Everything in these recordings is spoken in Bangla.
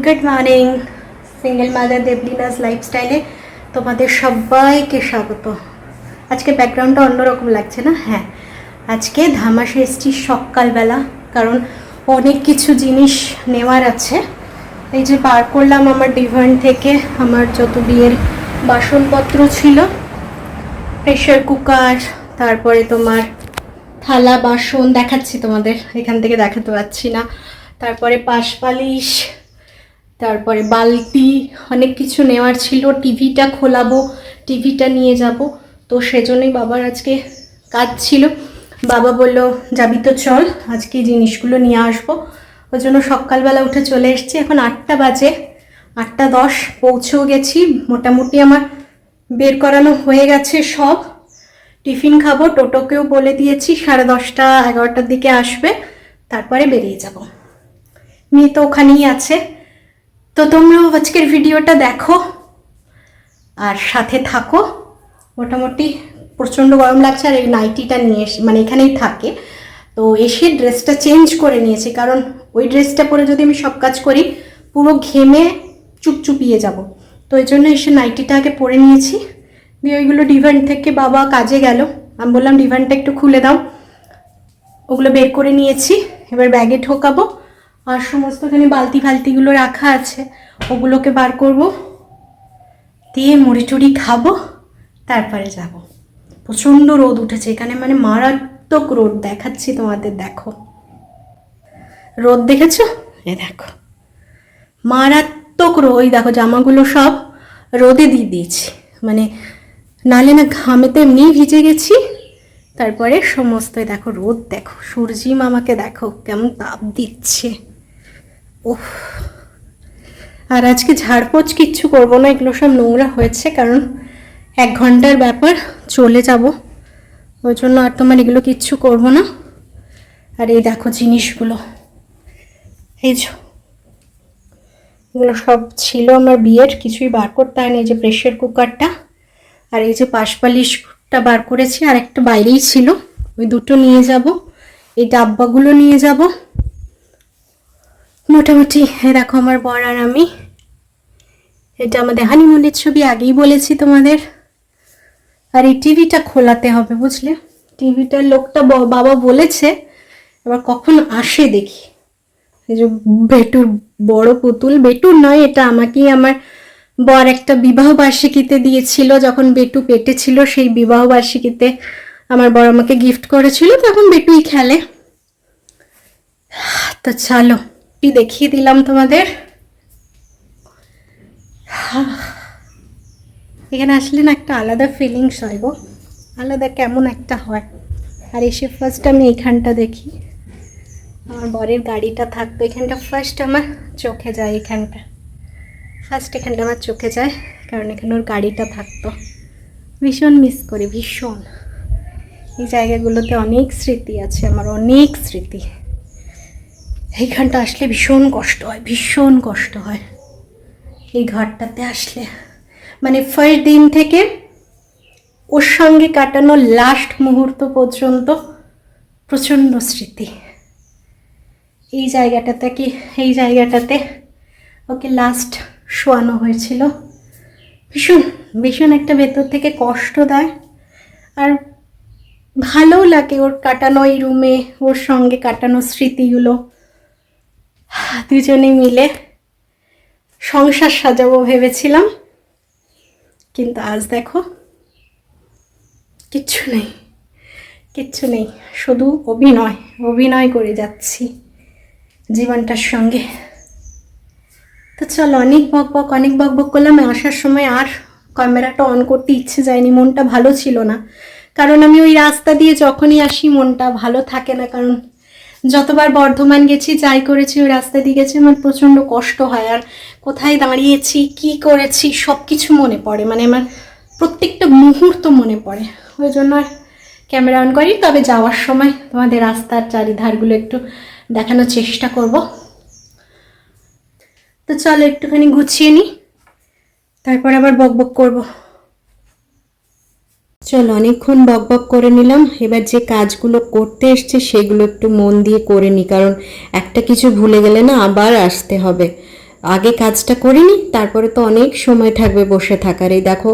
Good morning single mother Debalina's লাইফস্টাইলে তোমাদের সবাইকে স্বাগত। আজকে ব্যাকগ্রাউন্ডটা অন্যরকম লাগছে না? হ্যাঁ আজকে ধামাসে এসছি সকালবেলা, কারণ অনেক কিছু জিনিস নেওয়ার আছে। এই যে বার করলাম আমার ডিভান থেকে, আমার যত বিয়ের বাসনপত্র ছিল প্রেশার কুকার তারপরে তোমার থালা, বাসন দেখাচ্ছি তোমাদের, এখান থেকে দেখাতে পাচ্ছি না। তারপরে পাশপালিশ তারপরে বালতি, অনেক কিছু নেওয়ার ছিল। টিভিটা খোলাবো, টিভিটা নিয়ে যাব। তো সেজন্যই বাবার আজকে কাজ ছিল। বাবা বলল, যাবি তো চল, আজকে জিনিসগুলো নিয়ে আসব। ওই জন্য সকালবেলা উঠে চলে এসেছি। এখন আটটা বাজে, আটটা দশ, পৌঁছেও গেছি। মোটামুটি আমার বের করানো হয়ে গেছে সব। টিফিন খাব, টোটোকেও বলে দিয়েছি, সাড়ে দশটা, এগারোটার দিকে আসবে, তারপরে বেরিয়ে যাব। মেয়ে তো ওখানেই আছে। তো তোমরাও আজকের ভিডিওটা দেখো আর সাথে থাকো। মোটামুটি প্রচণ্ড গরম লাগছে আর এই নাইটিটা নিয়ে মানে এখানেই থাকে। তো এসে ড্রেসটা চেঞ্জ করে নিয়েছি কারণ ওই ড্রেসটা পরে যদি আমি সব কাজ করি, পুরো ঘেমে চুপচুপিয়ে যাব। তো এই জন্য এসে নাইটিটা আগে পরে নিয়েছি। দিয়ে ওইগুলো ডিভান থেকে বাবা কাজে গেল। আমি বললাম ডিভানটা একটু খুলে দাও। ওগুলো বের করে নিয়েছি। এবার ব্যাগে ঢোকাবো। আর সমস্ত এখানে বালতি ফালতিগুলো রাখা আছে, ওগুলোকে বার করব, দিয়ে মুড়ি টুড়ি খাব, তারপরে যাব। প্রচণ্ড রোদ উঠেছে, এখানে মানে মারাত্মক রোদ দেখাচ্ছি তোমাদের, দেখো। রোদ দেখেছ? এ দেখো। মারাত্মক রোদ দেখো জামাগুলো সব রোদে দিয়ে দিয়েছি। মানে নালে না ঘামেতে এমনি ভিজে গেছি, তারপরে সমস্ত দেখো রোদ দেখো, সূর্যি মামাকে দেখো কেমন তাপ দিচ্ছে। ওহ আর আজকে ঝাড়পোছ কিচ্ছু করব না, এগুলো সব নোংরা হয়েছে, কারণ এক ঘণ্টার ব্যাপার, চলে যাব। ওই জন্য আর তোমার এগুলো কিচ্ছু করব না। আর এই দেখো জিনিসগুলো। এই যে, এগুলো সব ছিল আমার বিয়ের, কিছুই বার করতে হয়নি এই যে প্রেশার কুকারটা আর এই যে পাশপালিশটা বার করেছি, আর একটা বাইরেই ছিল। ওই দুটো নিয়ে যাব, এই ডাব্বাগুলো নিয়ে যাব। মোটামুটি দেখো আমার বর আর আমি। এটা আমাদের হানিমুনের ছবি, আগেই বলেছি তোমাদের। আর এই টিভিটা খোলাতে হবে, বুঝলে? টিভিটার লোকটা বাবা বলেছে, এবার কখন আসে দেখি। এই যে বেটুর, বড় পুতুল, বেটুর নয়, এটা আমাকেই আমার বর একটা বিবাহ বার্ষিকীতে দিয়েছিল, যখন বেটু পেটে ছিল, সেই বিবাহ বার্ষিকীতে আমার বর আমাকে গিফট করেছিল, তখন বেটুই খেলে। তো চলো। কি দেখিয়ে দিলাম তোমাদের। এখানে আসলে না একটা আলাদা ফিলিংস হয় গো। আলাদা কেমন একটা হয়। আর এসে ফার্স্ট আমি এইখানটা দেখি। আমার বরের গাড়িটা থাকতো এখানটা। ফার্স্ট আমার চোখে যায় এখানটা। ফার্স্ট এখানটা আমার চোখে যায়, কারণ এখানে ওর গাড়িটা থাকতো। ভীষণ মিস করি, ভীষণ। এই জায়গাগুলোতে অনেক স্মৃতি আছে, আমার অনেক স্মৃতি। এইখানটা আসলে ভীষণ কষ্ট হয়, ভীষণ কষ্ট হয়। এই ঘরটাতে আসলে। মানে ফার্স্ট দিন থেকে ওর সঙ্গে কাটানো লাস্ট মুহূর্ত পর্যন্ত প্রচণ্ড স্মৃতি। এই জায়গাটাতে কি, এই জায়গাটাতে ওকে লাস্ট শোয়ানো হয়েছিল। ভীষণ ভীষণ একটা ভেতর থেকে কষ্ট দেয় আর ভালোও লাগে ওর কাটানো এই রুমে ওর সঙ্গে কাটানো স্মৃতিগুলো। দুজনে মিলে সংসার সাজাবো ভেবেছিলাম, কিন্তু আজ দেখো কিচ্ছু নেই কিচ্ছু নেই, শুধু অভিনয় অভিনয় করে যাচ্ছি জীবনটার সঙ্গে। তো চলো, অনেক বক বক, অনেক বক বক করলাম আসার সময় আর ক্যামেরাটা অন করতে ইচ্ছে যায়নি, মনটা ভালো ছিল না। কারণ আমি ওই রাস্তা দিয়ে যখনই আসি, মনটা ভালো থাকে না, কারণ যতবার বর্ধমান গেছি, যাই করেছি, ওই রাস্তা দিয়ে গেছি, আমার প্রচণ্ড কষ্ট হয়। আর কোথায় দাঁড়িয়েছি, কি করেছি সব কিছু মনে পড়ে। মানে আমার প্রত্যেকটা মুহূর্ত মনে পড়ে। ওই জন্য আর ক্যামেরা অন করি। তবে যাওয়ার সময় তোমাদের রাস্তার চারিধারগুলো একটু দেখানোর চেষ্টা করব। তো চলো একটুখানি গুছিয়ে নিই তারপর আবার বক বক করব। চল, অনেকক্ষণ বক বক করে নিলাম। এবার যে কাজগুলো করতে এসছে সেগুলো একটু মন দিয়ে করে নিই কারণ একটা কিছু ভুলে গেলে না আবার আসতে হবে। আগে কাজটা করে নিই তারপরে তো অনেক সময় থাকবে বসে থাকার। এই দেখো,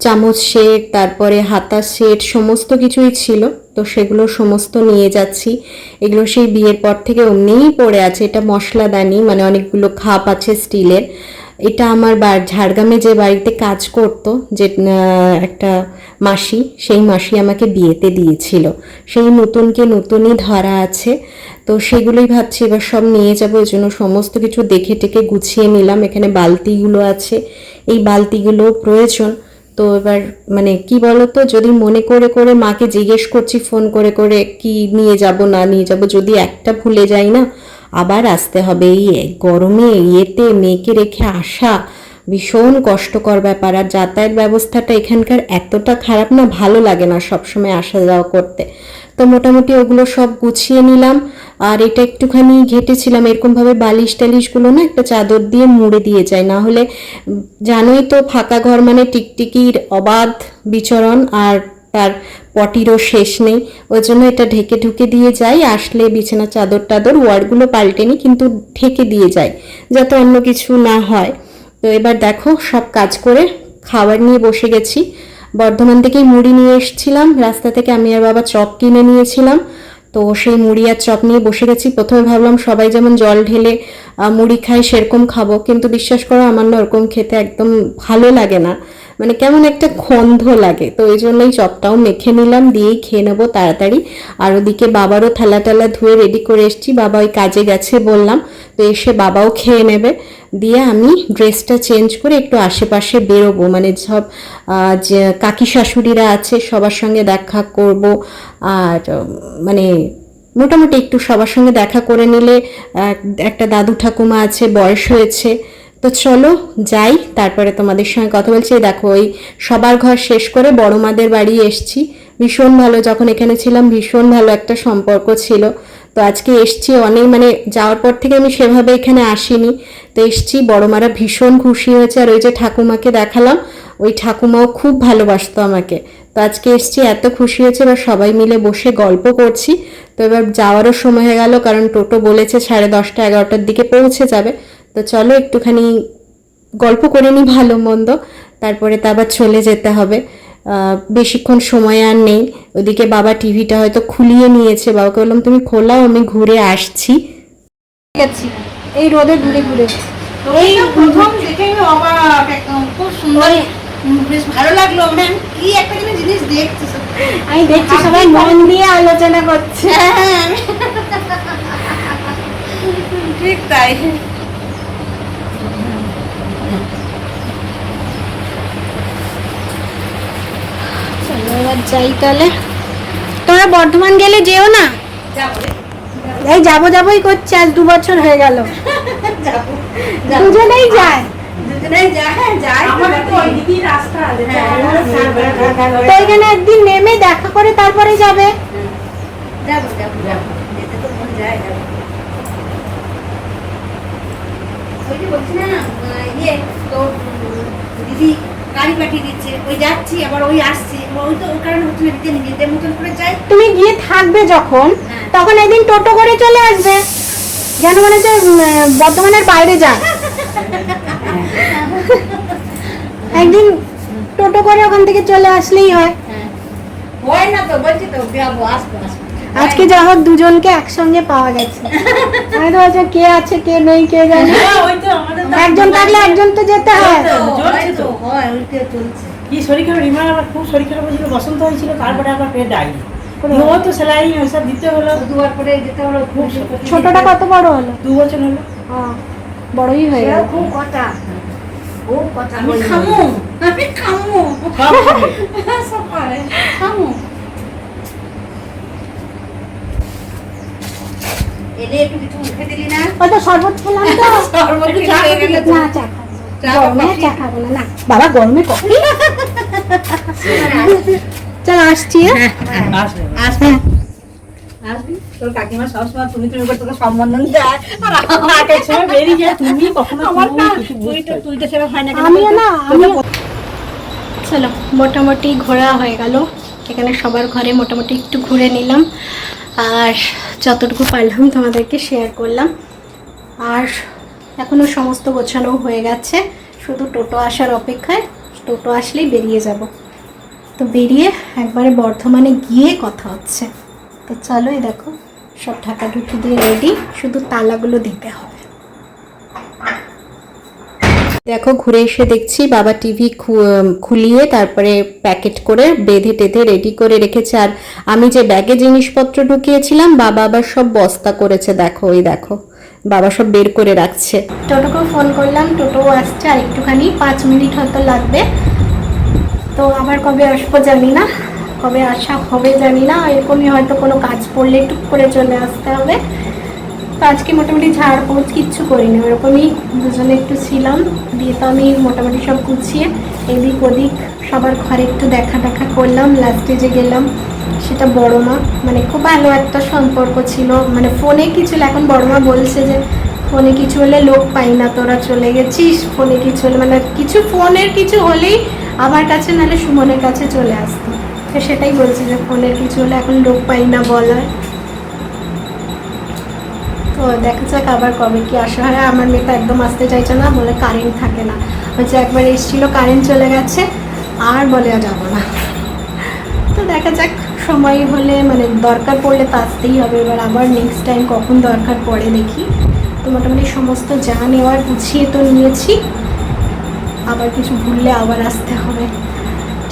চামচ সেট, তারপরে হাতা সেট, সমস্ত কিছুই ছিল, তো সেগুলো সমস্ত নিয়ে যাচ্ছি। এগুলো সেই বিয়ের পর থেকে অমনিই পড়ে আছে। এটা মশলাদানি মানে অনেকগুলো খাপ আছে স্টিলের। এটা আমার ঝাড়গ্রামে যে বাড়িতে কাজ করত, যে একটা মাসি, সেই মাসি আমাকে বিয়েতে দিয়েছিল। সেই নতুনকে নতুনই ধরা আছে। তো সেগুলোই ভাবছি, এবার সব নিয়ে যাব ওই জন্য সমস্ত কিছু দেখে টেকে গুছিয়ে নিলাম। এখানে বালতিগুলো আছে। এই বালতিগুলো প্রয়োজন। তো এবার মানে কি বলতো, যদি মনে করে করে মাকে জিজ্ঞেস করছি, ফোন করে করে কি নিয়ে যাব, না নিয়ে যাব, যদি একটা ভুলে যাই না আবার আসতে হবে। এই গরমে ইয়েতে মেয়েকে রেখে আসা ভীষণ কষ্টকর ব্যাপার। আর যাতায়াত ব্যবস্থাটা এখানকার এতটা খারাপ না, ভালো লাগে না সবসময় আসা যাওয়া করতে। তো মোটামুটি ওগুলো সব গুছিয়ে নিলাম। আর এটা একটুখানি ঘেটেছিলাম, এরকমভাবে বালিশ টালিশগুলো না একটা চাদর দিয়ে মুড়ে দিয়ে যায়। না হলে জানোই তো ফাঁকা ঘর মানে টিকটিকির অবাধ বিচরণ। আর তার পটিরও শেষ নেই। ওই জন্য এটা ঢেকে ঢুকে দিয়ে যাই আসলে বিছানা চাদর টাদর, ওয়ার্ডগুলো পাল্টেনি কিন্তু ঢেকে দিয়ে যায়, যাতে অন্য কিছু না হয়। তো এবার দেখো, সব কাজ করে খাবার নিয়ে বসে গেছি। বর্ধমান থেকেই মুড়ি নিয়ে এসেছিলাম। রাস্তা থেকে আমি আর বাবা চপ কিনে নিয়েছিলাম। তো সেই মুড়ি আর চপ নিয়ে বসে গেছি। প্রথমে ভাবলাম সবাই যেমন জল ঢেলে মুড়ি খায় সেরকম খাব। কিন্তু বিশ্বাস করো, আমার না ওরকম খেতে একদম ভালো লাগে না। মানে কেমন একটা খন্ধ লাগে। তো এই জন্যই চপটাও মেখে নিলাম, দিয়েই খেয়ে নেব তাড়াতাড়ি। আর ওদিকে বাবারও থালা টালা ধুয়ে রেডি করে এসেছি। বাবা ওই কাজে গেছে বললাম, তো এসে বাবাও খেয়ে নেবে। দিয়ে আমি ড্রেসটা চেঞ্জ করে একটু আশেপাশে বেরোবো। মানে সব যে কাকি শাশুড়িরা আছে, সবার সঙ্গে দেখা করব। আর মানে মোটামুটি একটু সবার সঙ্গে দেখা করে নিলে একটা দাদু ঠাকুমা আছে, বয়স হয়েছে। তো চলো যাই, তারপরে তোমাদের সঙ্গে কথা বলছি। দেখো, ওই সবার ঘর শেষ করে বড় মাদের বাড়ি এসছি। ভীষণ ভালো, যখন এখানে ছিলাম ভীষণ ভালো একটা সম্পর্ক ছিল। তো আজকে এসছি অনেক মানে যাওয়ার পর থেকে আমি সেভাবে এখানে আসিনি। তো এসছি, বড় মারা ভীষণ খুশি হয়েছে। আর ওই যে ঠাকুমাকে দেখালাম, ওই ঠাকুমাও খুব ভালোবাসতো আমাকে। তো আজকে এসছি, এত খুশি হয়েছে। এবার সবাই মিলে বসে গল্প করছি। তো এবার যাওয়ারও সময় হয়ে গেল, কারণ টোটো বলেছে সাড়ে দশটা, এগারোটার দিকে পৌঁছে যাবে। তো চলো একটুখানি গল্প করে নিই ভালো মন্দ। তারপরে তো আবার চলে যেতে হবে। বেশিক্ষণ সময় আর নেই। ওদিকে বাবা টিভিটা হয়তো খুলিয়ে নিয়েছে। বাবাকে বললাম তুমি খোলাও আমি ঘুরে আসছি। এই রোদে ঘুরে ঘুরে এই প্রথম দেখে আমি অবাক একদম। খুব সুন্দর। বেশ ভালো লাগল। ম্যাম কি একটা যেন জিনিস দেখছি আমি দেখছি সবাই মন দিয়ে আলোচনা করছে। হ্যাঁ ঠিক তাই চলো এবার যাই তাহলে। তোমরা বর্ধমান গেলে যেও না? এই যাব যাবোই করছে আজ দু বছর হয়ে গেল। দুজনেই যায়। হ্যাঁ তো হ্যাঁ, এখানে একদিন নেমে দেখা করে তারপরে যাবে। যাব যাব যাব। যেতে তো মন যায় যাব। ওই যে বলছি না আহ, ইয়ে দিদি গাড়ি পাঠিয়ে দিচ্ছে ওই যাচ্ছি আবার ওই আসছে ওই তো ওই কারণে হচ্ছে না দিতে নিজেদের মতন করে যাই তুমি গিয়ে থাকবে যখন হ্যাঁ। তখন একদিন টোটো করে চলে আসবে। যেন মনে হচ্ছে বর্ধমানের বাইরে যান একদিন টোটো করে ওখান থেকে চলে আসলেই হয়। হ্যাঁ। হয় না তো বলছি তো আসব আসব। আজকে যা হোক দুজনকে একসঙ্গে পাওয়া গেছে। আমি তো ভাবছি কে আছে কে নেই কে জানে? হ্যাঁ একজন থাকলে একজন তো যেতে হয়। কি শরীর খারাপ? রিমার আবার খুব শরীর খারাপ হয়েছিল বসন্ত হয়েছিল তারপরে আবার পেট ডাই ও তো সেলাই ওইসব দিতে হলো। দুবার করে যেতে হলো খুব ছোটটা কত বড় হলো? দু বছর হলো। বড়ই হয়ে গেল। খুব কথা খুব কথা আমি খামু। আমি খামু। পারে। খামু। এলে একটু কিছু মুখে দিলি না? ওই শরবত খেলাম তো। শরবত একটু খেয়ে চা গেলে তো। না চা খাব চা না। গরমে চা খাব না না। বাবা গরমে কফি? চল আসছি আসবে। আসবি? আসবি? তোর কাকিমা সবসময় তুমি তুমি করে তোকে সম্বোধন দেয়। আর আমার এক সময় বেরিয়ে যায়। তুমি কখনো আমার না তুই তো তুই তো সেরকম হয় না কেন? না আমিও চলো মোটামুটি ঘোরা হয়ে গেল। এখানে সবার ঘরে মোটামুটি একটু ঘুরে নিলাম। আর যতটুকু পারলাম তোমাদেরকে শেয়ার করলাম। আর এখনও সমস্ত গোছানো হয়ে গেছে। শুধু টোটো আসার অপেক্ষায় টোটো আসলেই বেরিয়ে যাব। তো বেরিয়ে একবারে বর্ধমানে গিয়ে কথা হচ্ছে। তো চলো এই দেখো, সব ঢাকা ঢুকি দিয়ে রেডি শুধু তালাগুলো দিতে হবে। দেখো, ঘুরে এসে দেখছি বাবা টিভি খুলিয়ে তারপরে প্যাকেট করে বেঁধে টেঁধে রেডি করে রেখেছে। আর আমি যে ব্যাগে জিনিসপত্র ঢুকিয়েছিলাম, বাবা আবার সব বস্তা করেছে। দেখো ওই দেখো, বাবা সব বের করে রাখছে। টোটোকেও ফোন করলাম টোটো আসছে। আর একটুখানি, পাঁচ মিনিট হয়তো লাগবে। তো আবার কবে আসব জানি না। কবে আসা হবে জানি না। এরকমই হয়তো কোনো কাজ পড়লে টুক করে চলে আসতে হবে। তো আজকে মোটামুটি ঝাড় পোঁছ কিচ্ছু করিনি, ওরকমই দুজনে একটু ছিলাম। দিয়ে তো আমি মোটামুটি সব গুছিয়ে এদিক ওদিক সবার ঘরে একটু দেখা দেখা করলাম। লাস্টে যে গেলাম, সেটা বড় মা। মানে খুব ভালো একটা সম্পর্ক ছিল। মানে ফোনে কিছু এখন বড় মা বলছে যে, ফোনে কিছু হলে লোক পাই না, তোরা চলে গেছিস। ফোনে কিছু হলে মানে কিছু ফোনের কিছু হলেই আমার কাছে, নাহলে সুমনের কাছে চলে আসতো। তো সেটাই বলছি যে, ফোনের কিছু হলে এখন লোক পাই না বলার তো দেখা যাক আবার কবে কি আসা। হয়, আমার মেয়ে তো একদম আসতে চাইছে না, বলে কারেন্ট থাকে না। হচ্ছে একবার এসেছিল কারেন্ট চলে গেছে, আর বলে যাব না। তো দেখা যাক, সময় হলে মানে দরকার পড়লে তো আসতেই হবে। এবার আবার নেক্সট টাইম কখন দরকার পড়ে দেখি। তো মোটামুটি সমস্ত যা নেওয়ার গুছিয়ে তো নিয়েছি। আবার কিছু ভুললে আবার আসতে হবে।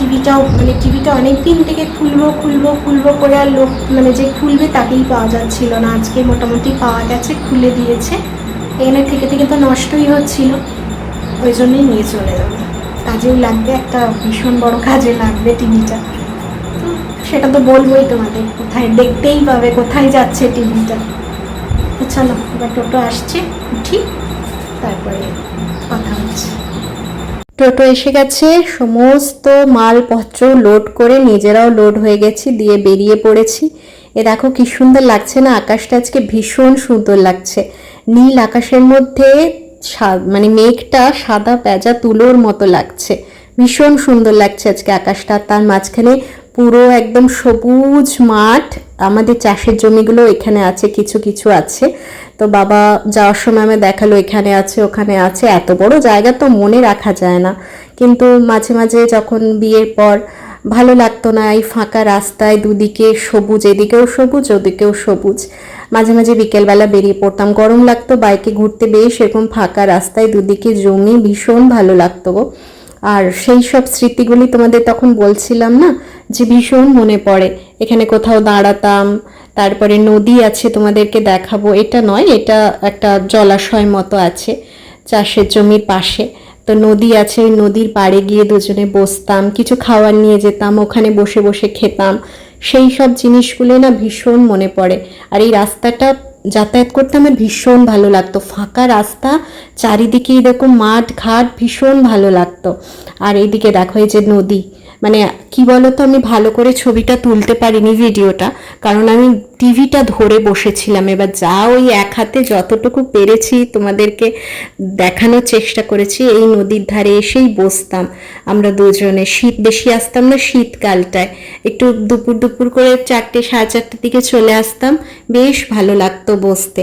টিভিটাও মানে টিভিটা অনেক দিন থেকে খুলবো খুলবো খুলবো করে আর লোক মানে যে খুলবে তাকেই পাওয়া যাচ্ছিল না। আজকে মোটামুটি পাওয়া গেছে, খুলে দিয়েছে। এখানে থেকে থেকে তো নষ্টই হচ্ছিল, ওই জন্যই নিয়ে চলে যাবে কাজেও লাগবে, একটা ভীষণ বড় কাজে লাগবে টিভিটা। সেটা তো বলবোই তোমাদের, কোথায় দেখতেই পাবে, কোথায় যাচ্ছে টিভিটা। চলো, এবার টোটো আসছে, উঠি, তারপরে টোটো এসে গেছে, সমস্ত মালপত্র লোড করে নিজেরাও লোড হয়ে গেছি, দিয়ে বেরিয়ে পড়েছি। এ দেখো কি সুন্দর লাগছে না? আকাশটা আজকে ভীষণ সুন্দর লাগছে। নীল আকাশের মধ্যে মানে মেঘটা সাদা পেঁজা তুলোর মতো লাগছে। ভীষণ সুন্দর লাগছে আজকে আকাশটা। তার মাঝখানে পুরো একদম সবুজ মাঠ। আমাদের চাষের জমিগুলো এখানে আছে, কিছু কিছু আছে। তো বাবা যাওয়ার সময় আমি দেখাল, এখানে আছে, ওখানে আছে। এত বড় জায়গা তো মনে রাখা যায় না। কিন্তু মাঝে মাঝে যখন বিয়ের পর ভালো লাগতো না, এই ফাঁকা রাস্তায় দুদিকে সবুজ, এদিকেও সবুজ, ওদিকেও সবুজ। মাঝে মাঝে বিকেলবেলা বেরিয়ে পড়তাম। গরম লাগতো, বাইকে ঘুরতে বেশ এরকম ফাঁকা রাস্তায় দুদিকে জমি, ভীষণ ভালো লাগতো গো। আর সেই সব স্মৃতিগুলি তোমাদের তখন বলছিলাম না, যে ভীষণ মনে পড়ে। এখানে কোথাও দাঁড়াতাম, তারপরে নদী আছে তোমাদেরকে দেখাবো। এটা নয়, এটা একটা জলাশয় মতো আছে চাষের জমির পাশে। তো নদী আছে, ওই নদীর পাড়ে গিয়ে দুজনে বসতাম, কিছু খাওয়ার নিয়ে যেতাম, ওখানে বসে বসে খেতাম। সেই সব জিনিসগুলো না ভীষণ মনে পড়ে। আর এই রাস্তাটা যাতায়াত করতে আমার ভীষণ ভালো লাগতো। ফাঁকা রাস্তা, চারিদিকে এরকম মাঠ, ঘাট, ভীষণ ভালো লাগতো। আর এইদিকে দেখো এই যে নদী। মানে কি বলতো, আমি ভালো করে ছবিটা তুলতে পারিনি ভিডিওটা, কারণ আমি টিভিটা ধরে বসেছিলাম। এবার যা ওই এক হাতে যতটুকু পেরেছি তোমাদেরকে দেখানোর চেষ্টা করেছি, এই নদীর ধারে এসেই বসতাম। আমরা দুজনে শীত, বেশি আসতাম না শীতকালটায়। একটু দুপুর দুপুর করে চারটে, সাড়ে চারটের দিকে চলে আসতাম। বেশ ভালো লাগতো বসতে।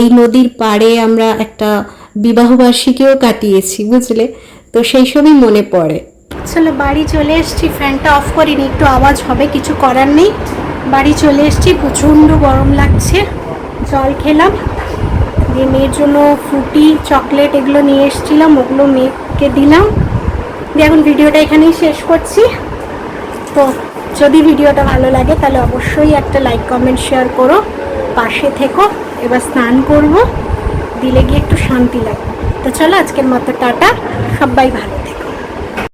এই নদীর পাড়ে আমরা একটা বিবাহবার্ষিকীও কাটিয়েছি, বুঝলে? তো সেই সবই মনে পড়ে। আসলে বাড়ি চলে এসছি। ফ্যানটা অফ করিনি, একটু আওয়াজ হবে, কিছু করার নেই। বাড়ি চলে এসেছি, প্রচণ্ড গরম লাগছে। জল খেলাম, দিয়ে মেয়ের জন্য ফ্রুটি, চকলেট এগুলো নিয়ে এসেছিলাম, ওগুলো মেয়েকে দিলাম। দিয়ে এখন ভিডিওটা এখানেই শেষ করছি। তো যদি ভিডিওটা ভালো লাগে, তাহলে অবশ্যই একটা লাইক কমেন্ট শেয়ার করো। পাশে থেকো, এবার স্নান করব। দিলে গিয়ে একটু শান্তি লাগবে তো চলো, আজকের মতো টাটা। সবাই ভালো।